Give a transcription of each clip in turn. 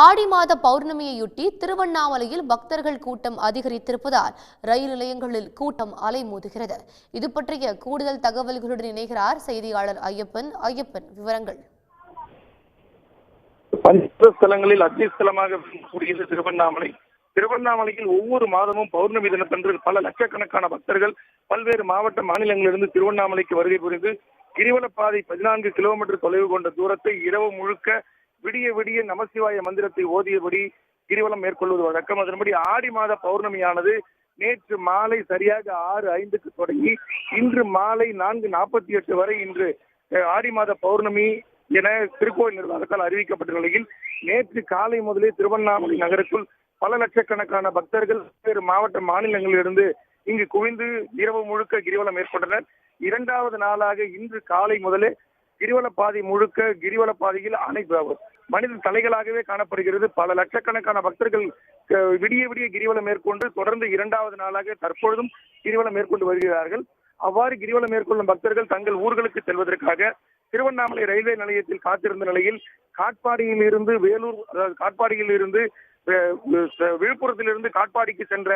ஆடி மாத பௌர்ணமியையொட்டி திருவண்ணாமலையில் பக்தர்கள் கூட்டம் அதிகரித்திருப்பதால் ரயில் நிலையங்களில் கூட்டம் அலைமோதுகிறது. இது பற்றிய கூடுதல் தகவல்களுடன் இணைகிறார் செய்தியாளர் ஐயப்பன். ஐயப்பன் விவரங்கள். பஞ்சஸ்தலங்களில் அத்திஸ்தலமாக கூடியது திருவண்ணாமலை. திருவண்ணாமலையில் ஒவ்வொரு மாதமும் பௌர்ணமி தினத்தன்று பல லட்சக்கணக்கான பக்தர்கள் பல்வேறு மாவட்ட மாநிலங்களிலிருந்து திருவண்ணாமலைக்கு வருகை புரிந்து கிரிவலப்பாதை பதினான்கு கிலோமீட்டர் தொலைவு கொண்ட தூரத்தை இரவு முழுக்க விடிய விடிய நமசிவாய மந்திரத்தை ஓதியபடி கிரிவலம் மேற்கொள்வது வழக்கம். அதன்படி ஆடி மாத பௌர்ணமியானது நேற்று மாலை சரியாக ஆறு ஐந்துக்கு தொடங்கி இன்று மாலை நான்கு நாற்பத்தி எட்டு வரை இன்று ஆடி மாத பௌர்ணமி என திருக்கோயில் நிர்வாகத்தால் அறிவிக்கப்பட்ட நிலையில் நேற்று காலை முதலே திருவண்ணாமலை நகருக்குள் பல லட்சக்கணக்கான பக்தர்கள் வேறு மாவட்ட மாநிலங்களிலிருந்து இங்கு குவிந்து இரவு முழுக்க கிரிவலம் மேற்கொண்டனர். இரண்டாவது நாளாக இன்று காலை முதலே கிரிவல பாதை முழுக்க கிரிவல பாதையில் அனைத்து மனித தலைகளாகவே காணப்படுகிறது. பல லட்சக்கணக்கான பக்தர்கள் விடிய விடிய கிரிவலம் மேற்கொண்டு தொடர்ந்து இரண்டாவது நாளாக தற்பொழுதும் கிரிவலம் மேற்கொண்டு வருகிறார்கள். அவ்வாறு கிரிவலம் மேற்கொள்ளும் பக்தர்கள் தங்கள் ஊர்களுக்கு செல்வதற்காக திருவண்ணாமலை ரயில்வே நிலையத்தில் காத்திருந்த நிலையில் காட்பாடியில் இருந்து வேலூர் அதாவது காட்பாடியில் இருந்து விழுப்புரத்திலிருந்து காட்பாடிக்கு சென்ற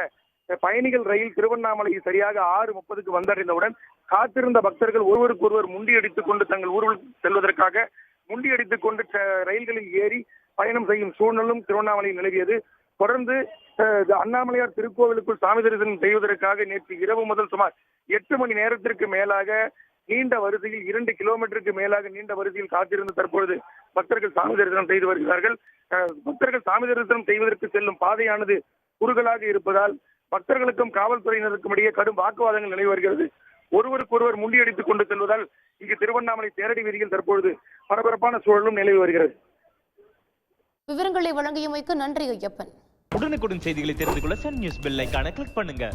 பயணிகள் ரயில் திருவண்ணாமலை சரியாக ஆறு முப்பதுக்கு வந்தடைந்தவுடன் காத்திருந்த பக்தர்கள் ஒருவருக்கொருவர் முண்டியடித்துக் கொண்டு தங்கள் ஊர்களுக்கு செல்வதற்காக முண்டியடித்துக் கொண்டு ரயில்களில் ஏறி பயணம் செய்யும் சூழ்நிலும் திருவண்ணாமலையில் நிலவியது. தொடர்ந்து அண்ணாமலையார் திருக்கோவிலுக்குள் சாமி தரிசனம் செய்வதற்காக நேற்று இரவு முதல் சுமார் எட்டு மணி நேரத்திற்கு மேலாக நீண்ட வரிசையில் இரண்டு கிலோமீட்டருக்கு மேலாக நீண்ட வரிசையில் காத்திருந்து தற்பொழுது பக்தர்கள் சாமி தரிசனம் செய்து வருகிறார்கள். அஹ், பக்தர்கள் சாமி தரிசனம் செய்வதற்கு செல்லும் பாதையானது குறுகலாக இருப்பதால் பக்தர்களுக்கும் காவல்துறையினருக்கும் இடையே கடும் வாக்குவாதங்கள் நிலவி வருகிறது. ஒருவருக்கொருவர் முண்டியடித்துக் கொண்டு செல்வதால் இங்கு திருவண்ணாமலை தேரடி வீதியில் தற்பொழுது பரபரப்பான சூழலும் நிலவி வருகிறது. விவரங்களை வழங்கியமைக்கு நன்றி ஐயப்பன். உடனுக்குடன் செய்திகளை தெரிந்து கொள்ள சன் நியூஸ் பெல் ஐகானை கிளிக் பண்ணுங்க.